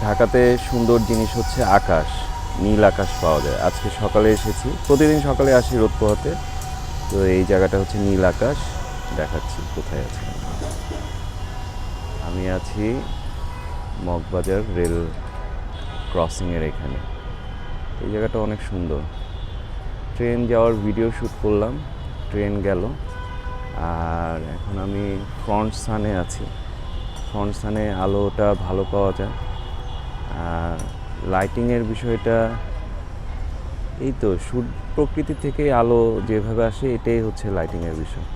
ঢাকাতে সুন্দর জিনিস হচ্ছে আকাশ, নীল আকাশ পাওয়া যায়। আজকে সকালে এসেছি, প্রতিদিন সকালে আসি রোদ পোহাতে তো এই জায়গাটা হচ্ছে নীল আকাশ, দেখাচ্ছি কোথায় আছে। আমি আছি মগবাজার রেল ক্রসিংয়ের এখানে। এই জায়গাটা অনেক সুন্দর। ট্রেন যাওয়ার ভিডিও শ্যুট করলাম, ট্রেন গেল। আর এখন আমি ফ্রন্ট সানে আছি। ফ্রন্ট সানে আলোটা ভালো পাওয়া যায়। আর লাইটিংয়ের বিষয়টা, এই তো সূর্য প্রকৃতি থেকেই আলো যেভাবে আসে, এটাই হচ্ছে লাইটিংয়ের বিষয়।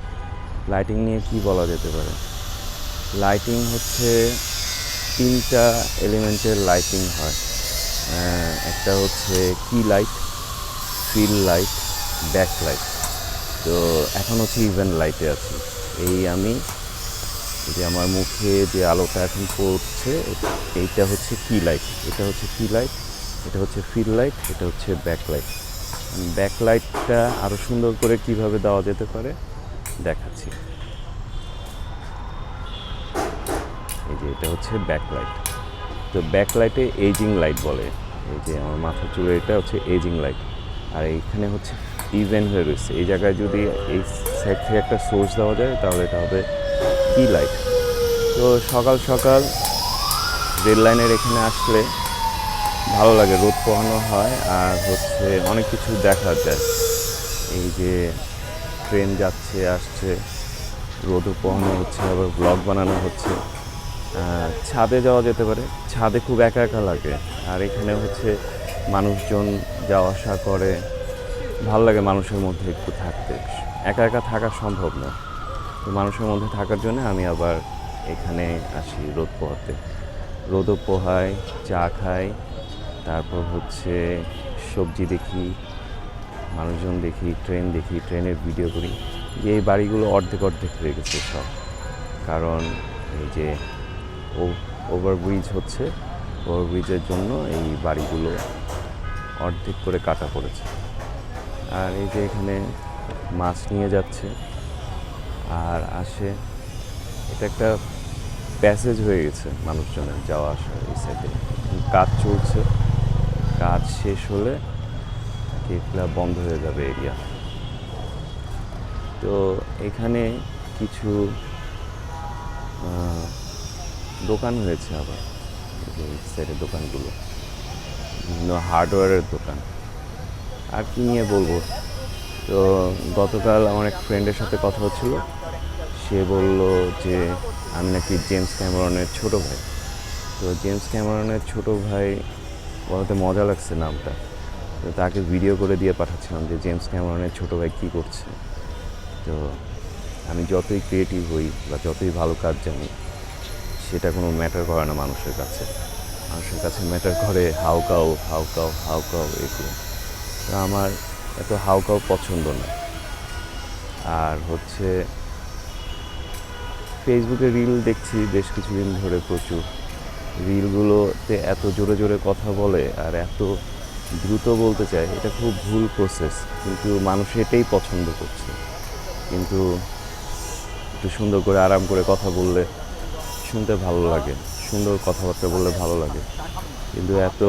লাইটিং নিয়ে কি বলা যেতে পারে? লাইটিং হচ্ছে তিনটা এলিমেন্টের লাইটিং হয়। একটা হচ্ছে কি light fill light back light তো এখন হচ্ছে ইভেন্ট লাইটে আছি। এই আমি যে আমার মুখে যে আলোটা এখন পড়ছে, এইটা হচ্ছে কি লাইট এটা হচ্ছে কি লাইট এটা হচ্ছে ফিল লাইট এটা হচ্ছে ব্যাক লাইট ব্যাক লাইটটা আরও সুন্দর করে কীভাবে দেওয়া যেতে পারে? দেখাচ্ছি। এই যে এটা হচ্ছে ব্যাক লাইট তো ব্যাক লাইটে এজিং লাইট বলে। এই যে আমার মাথা চুলে এটা হচ্ছে এজিং লাইট আর এইখানে হচ্ছে ইভেন হয়ে রয়েছে। এই জায়গায় যদি এই সাইড থেকে একটা সোর্স দেওয়া যায়, তাহলে এটা হবে কি লাইট তো সকাল সকাল রেল লাইনের এখানে আসলে ভালো লাগে, রোদ পোহানো হয় আর হচ্ছে অনেক কিছু দেখা যায়। এই যে ট্রেন যাচ্ছে, আসছে, রোদও পোহানো হচ্ছে, আবার ব্লগ বানানো হচ্ছে। ছাদে যাওয়া যেতে পারে। ছাদে খুব একা একা লাগে। আর এখানে হচ্ছে মানুষজন যাওয়া আসা করে, ভালো লাগে মানুষের মধ্যে একটু থাকতে। একা একা থাকা সম্ভব না তো মানুষের মধ্যে থাকার জন্য আমি আবার এখানে আসি রোদ পোহাতে। রোদও পোহাই, চা খাই, তারপর হচ্ছে সবজি দেখি, মানুষজন দেখি, ট্রেন দেখি, ট্রেনের ভিডিও করি। এই বাড়িগুলো অর্ধেক অর্ধেক হয়ে গেছে সব। কারণ এই যে ওভারব্রিজ হচ্ছে ওভারব্রিজের জন্য এই বাড়িগুলো অর্ধেক করে কাটা পড়েছে। আর এই যে এখানে মাছ নিয়ে যাচ্ছে। আর আসে, এটা একটা প্যাসেজ হয়ে গেছে মানুষজনের যাওয়া আসা এই সাইডে কাজ চলছে, কাজ শেষ হলে এগুলা বন্ধ হয়ে যাবে এরিয়া তো এখানে কিছু দোকান হয়েছে আবার সাইডের দোকানগুলো। বিভিন্ন হার্ডওয়্যারের দোকান। আর কি নিয়ে বলব? তো গতকাল আমার এক ফ্রেন্ডের সাথে কথা হচ্ছিল। সে বলল যে, আমি নাকি জেমস ক্যামেরনের ছোট ভাই। তো জেমস ক্যামেরনের ছোট ভাই বলতে মজা লাগছে নামটা। তো তাকে ভিডিও করে দিয়ে পাঠাচ্ছিলাম যে জেমস ক্যামেরনের ছোট ভাই কী করছে? তো আমি যতই ক্রিয়েটিভ হই বা যতই ভালো কাজ জানি, সেটা কোনো ম্যাটার করে না মানুষের কাছে। মানুষের কাছে ম্যাটার করে হাউকাও হাউকাও হাউকাও এগুলো। তো আমার এত হাউকাও পছন্দ না। আর হচ্ছে ফেসবুকে রিল দেখছি বেশ কিছুদিন ধরে প্রচুর। রিলগুলোতে এত জোরে জোরে কথা বলে আর এত দ্রুত বলতে চায়, এটা খুব ভুল প্রসেস কিন্তু মানুষ এটাই পছন্দ করছে। কিন্তু একটু সুন্দর করে আরাম করে কথা বললে শুনতে ভালো লাগে, সুন্দর কথাবার্তা বললে ভালো লাগে। কিন্তু এত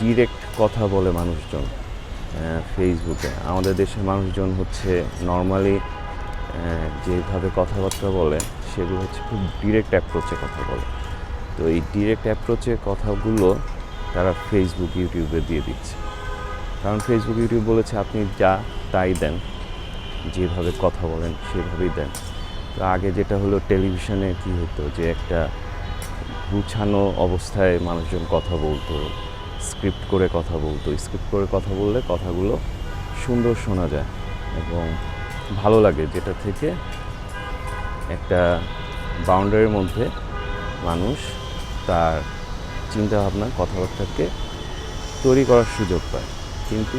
ডিরেক্ট কথা বলে মানুষজন ফেসবুকে আমাদের দেশের মানুষজন হচ্ছে নর্মালি যেভাবে কথাবার্তা বলে, সেগুলো হচ্ছে খুব ডিরেক্ট অ্যাপ্রোচে কথা বলে। তো এই ডিরেক্ট অ্যাপ্রোচে কথাগুলো তারা ফেসবুক ইউটিউবে দিয়ে দিচ্ছে। কারণ ফেসবুক ইউটিউব বলেছে, আপনি যা তাই দেন, যেভাবে কথা বলেন, সেভাবেই দেন। তো আগে যেটা হলো টেলিভিশনে কি হতো, যে একটা গুছানো অবস্থায় মানুষজন কথা বলতো স্ক্রিপ্ট করে কথা বলতো। স্ক্রিপ্ট করে কথা বললে কথাগুলো সুন্দর শোনা যায় এবং ভালো লাগে, যেটা থেকে একটা বাউন্ডারির মধ্যে মানুষ তার চিন্তাভাবনা, কথাবার্তাকে তৈরি করার সুযোগ পায়। কিন্তু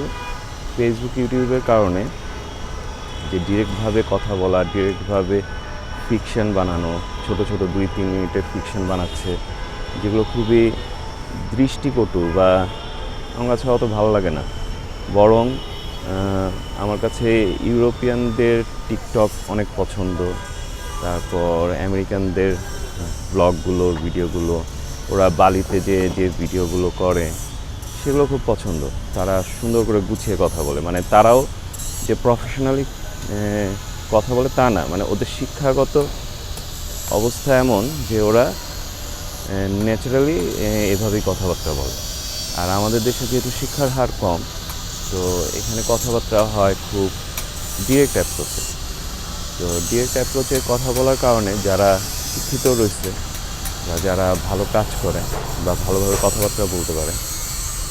ফেসবুক ইউটিউবের কারণে যে ডিরেক্টভাবে কথা বলা, ডিরেক্টভাবে ফিকশন বানানো, ছোট ছোট দুই, তিন মিনিটের ফিকশন বানাচ্ছে, যেগুলো খুবই দৃষ্টিকটু বা আমার কাছে অত ভালো লাগে না। বরং আমার কাছে ইউরোপিয়ানদের টিকটক অনেক পছন্দ। তারপর আমেরিকানদের ব্লগগুলো, ভিডিওগুলো, ওরা বালিতে যে যে ভিডিওগুলো করে, সেগুলো খুব পছন্দ। তারা সুন্দর করে গুছিয়ে কথা বলে। মানে তারাও যে প্রফেশনালি কথা বলে তা না। মানে ওদের শিক্ষাগত অবস্থা এমন যে ওরা ন্যাচারালি এভাবেই কথাবার্তা বলে। আর আমাদের দেশে যেহেতু শিক্ষার হার কম, তো এখানে কথাবার্তা হয় খুব ডিরেক্ট অ্যাপ্রোচে তো ডিরেক্ট অ্যাপ্রোচে কথা বলার কারণে যারা শিক্ষিত রয়েছে বা যারা ভালো কাজ করে বা ভালোভাবে কথাবার্তা বলতে পারে,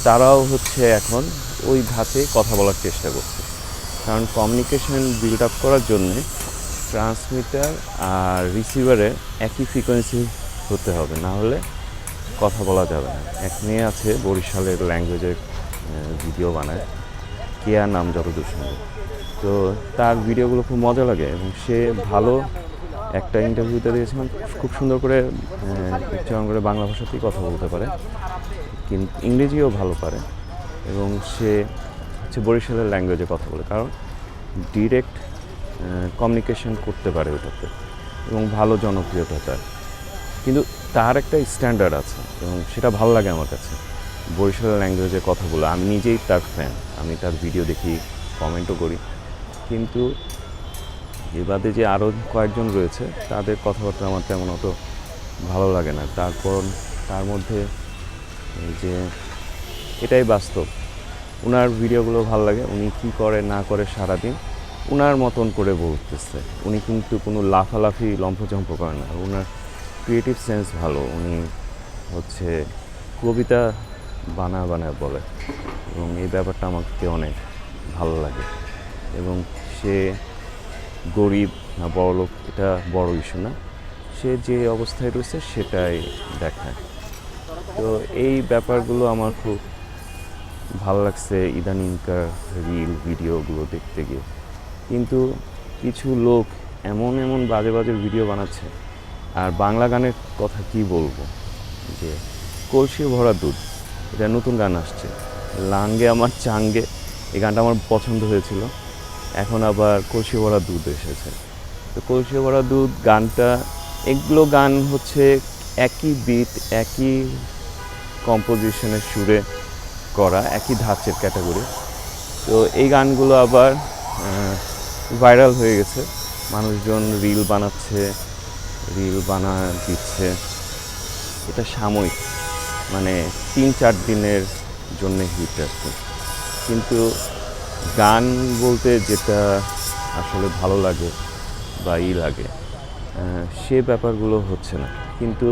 তারাও হচ্ছে এখন ওই ধাঁচে কথা বলার চেষ্টা করছে। কারণ কমিউনিকেশন বিল্ড আপ করার জন্যে ট্রান্সমিটার আর রিসিভারে একই ফ্রিকোয়েন্সি হতে হবে, না হলে কথা বলা যাবে না। এক মেয়ে আছে, বরিশালের ল্যাঙ্গুয়েজের ভিডিও বানায়। কেয়া নাম যতদূর শুনবে তো তার ভিডিওগুলো খুব মজা লাগে এবং সে ভালো একটা ইন্টারভিউতে দিয়েছিলাম খুব সুন্দর করে উচ্চারণ করে বাংলা ভাষাতেই কথা বলতে পারে। কিন্তু ইংরেজিও ভালো পারে এবং সে হচ্ছে বরিশালের ল্যাঙ্গুয়েজে কথা বলে। কারণ ডিরেক্ট কমিউনিকেশন করতে পারে ওটাতে এবং ভালো জনপ্রিয়তা তার। কিন্তু তার একটা স্ট্যান্ডার্ড আছে এবং সেটা ভালো লাগে আমার কাছে। বরিশাল ল্যাঙ্গুয়েজে কথা বলে আমি নিজেই তার ফ্যান আমি তার ভিডিও দেখি কমেন্টও করি। কিন্তু এ বাদে যে আরও কয়েকজন রয়েছে, তাদের কথাবার্তা আমার তেমন অত ভালো লাগে না। তারপর তার মধ্যে এই যে এটাই বাস্তব। ওনার ভিডিওগুলো ভালো লাগে। উনি কী করে, না করে সারাদিন ওনার মতন করে বলতেছে। উনি কিন্তু কোনো লাফালাফি লম্ফঝম্প করেন না। ওনার ক্রিয়েটিভ সেন্স ভালো। উনি হচ্ছে কবিতা বানা বানা বলে। এবং এই ব্যাপারটা আমাকে অনেক ভালো লাগে। এবং সে গরিব না বড়লোক এটা বড় ইস্যু না। সে যে অবস্থায় রয়েছে সেটাই দেখায়। তো এই ব্যাপারগুলো আমার খুব ভালো লাগছে ইদানিংকার রিল ভিডিওগুলো দেখতে গিয়ে। কিন্তু কিছু লোক এমন এমন বাজে বাজে ভিডিও বানাচ্ছে আর বাংলা গানের কথা কি বলব? যে কলসি ভরা দুধ, এটা নতুন গান আসছে। লাঙ্গে আমার চাঙ্গে, এই গানটা আমার পছন্দ হয়েছিল। এখন আবার কলসি ভরা দুধ এসেছে। তো কলসি ভরা দুধ, গানটা, এগুলো গান হচ্ছে একই বিট একই কম্পোজিশনের সুরে করা, একই ধাঁচের ক্যাটাগরি তো এই গানগুলো আবার ভাইরাল হয়ে গেছে। মানুষজন রিল বানাচ্ছে। রিল বানা দিচ্ছে। এটা সাময়িক মানে তিন চার দিনের জন্য হিট কি কিন্তু গান বলতে যেটা আসলে ভালো লাগে বা ই লাগে সে ব্যাপারগুলো হচ্ছে না। কিন্তু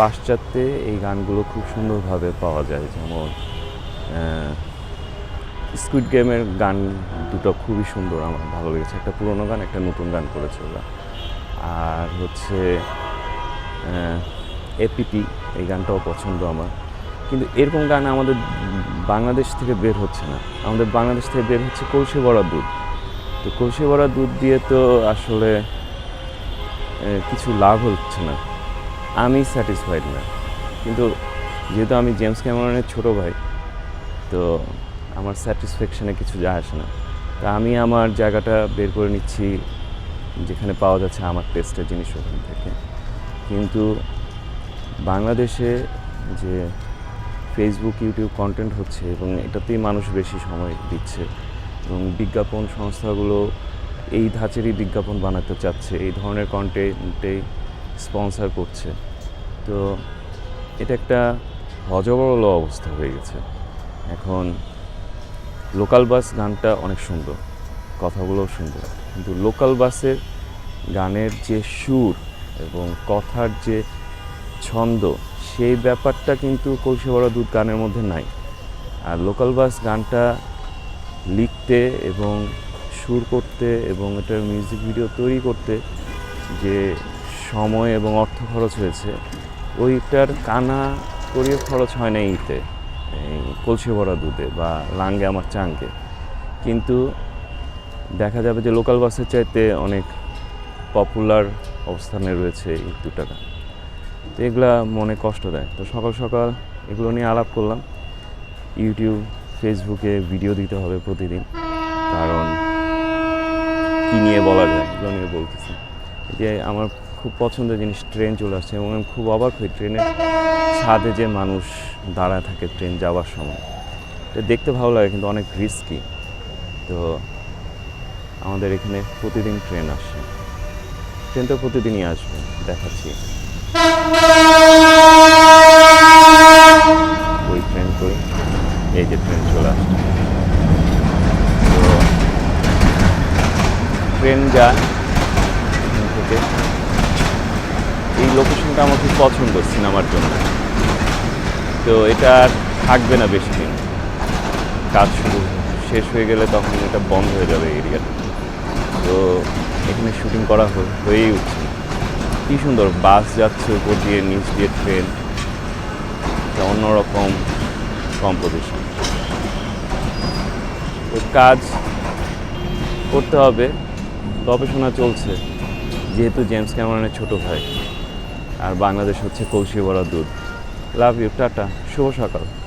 পাশ্চাত্যে এই গানগুলো খুব সুন্দরভাবে পাওয়া যায়। যেমন স্কুইড গেমের গান দুটো খুবই সুন্দর, আমার ভালো লেগেছে। একটা পুরোনো গান, একটা নতুন গান করেছে ওরা। আর হচ্ছে এপিপি এই গানটাও পছন্দ আমার। কিন্তু এরকম গান আমাদের বাংলাদেশ থেকে বের হচ্ছে না। আমাদের বাংলাদেশ থেকে বের হচ্ছে কৌশে ভরা দুধ। তো কৌশে ভরা দুধ দিয়ে তো আসলে কিছু লাভ হচ্ছে না। আমি স্যাটিসফাইড না। কিন্তু যেহেতু আমি জেমস ক্যামেরনের ছোটো ভাই, তো আমার স্যাটিসফ্যাকশানে কিছু যায় আসে না। তা আমি আমার জায়গাটা বের করে নিচ্ছি যেখানে পাওয়া যাচ্ছে আমার টেস্টের জিনিস ওখান থেকে। কিন্তু বাংলাদেশে যে ফেসবুক ইউটিউব কন্টেন্ট হচ্ছে এবং এটাতেই মানুষ বেশি সময় দিচ্ছে এবং বিজ্ঞাপন সংস্থাগুলো এই ধাঁচেরই বিজ্ঞাপন বানাতে চাচ্ছে, এই ধরনের কন্টেন্টেই স্পন্সার করছে। তো এটা একটা হজবরল অবস্থা হয়ে গেছে। এখন লোকাল বাস গানটা অনেক সুন্দর, কথাগুলোও সুন্দর। কিন্তু লোকাল বাসের গানের যে সুর এবং কথার যে ছন্দ, সেই ব্যাপারটা কিন্তু বড় দুধ গানের মধ্যে নাই। আর লোকাল বাস গানটা লিখতে এবং সুর করতে এবং এটার মিউজিক ভিডিও তৈরি করতে যে সময় এবং অর্থ খরচ হয়েছে, ওইটার কানা করিয়ে খরচ হয় না ইতে কলসি ভরা দুধে বা লাঙ্গে আমার চাঙ্গে। কিন্তু দেখা যাবে যে লোকাল বাসের চাইতে অনেক পপুলার অবস্থানে রয়েছে এই দুটা গান তো এগুলা মনে কষ্ট দেয়। তো সকাল সকাল এগুলো নিয়ে আলাপ করলাম। ইউটিউব ফেসবুকে ভিডিও দিতে হবে প্রতিদিন। কারণ কী নিয়ে বলা যায় এগুলো নিয়ে বলতেছি। যে আমার খুব পছন্দের জিনিস ট্রেন চলে আসছে এবং আমি খুব অবাক হই ট্রেনের ছাদে যে মানুষ দাঁড়ায় থাকে ট্রেন যাওয়ার সময়। এটা দেখতে ভালো লাগে কিন্তু অনেক রিস্কি তো আমাদের এখানে প্রতিদিন ট্রেন আসে। ট্রেন তো প্রতিদিনই আসবে, দেখাচ্ছি। ওই ট্রেন করি এই যে ট্রেন চলে আসছে। ট্রেন যায় থেকে। এই লোকেশনটা আমার খুব পছন্দ সিনেমার জন্য। তো এটা আর থাকবে না বেশি দিন। কাজ শুরু শেষ হয়ে গেলে তখন এটা বন্ধ হয়ে যাবে এরিয়াটা। তো এখানে শুটিং করা হয়ে- হয়েই উঠছে। কী সুন্দর, বাস যাচ্ছে উপর দিয়ে, নিচ দিয়ে ট্রেন অন্যরকম কম্পোজিশন তো কাজ করতে হবে, গবেষণা চলছে, যেহেতু জেমস ক্যামেরনের ছোট ভাই। আর বাংলাদেশ হচ্ছে কৌশি বড় দুধ লাভ ইউ টাটা, শুভ সকাল।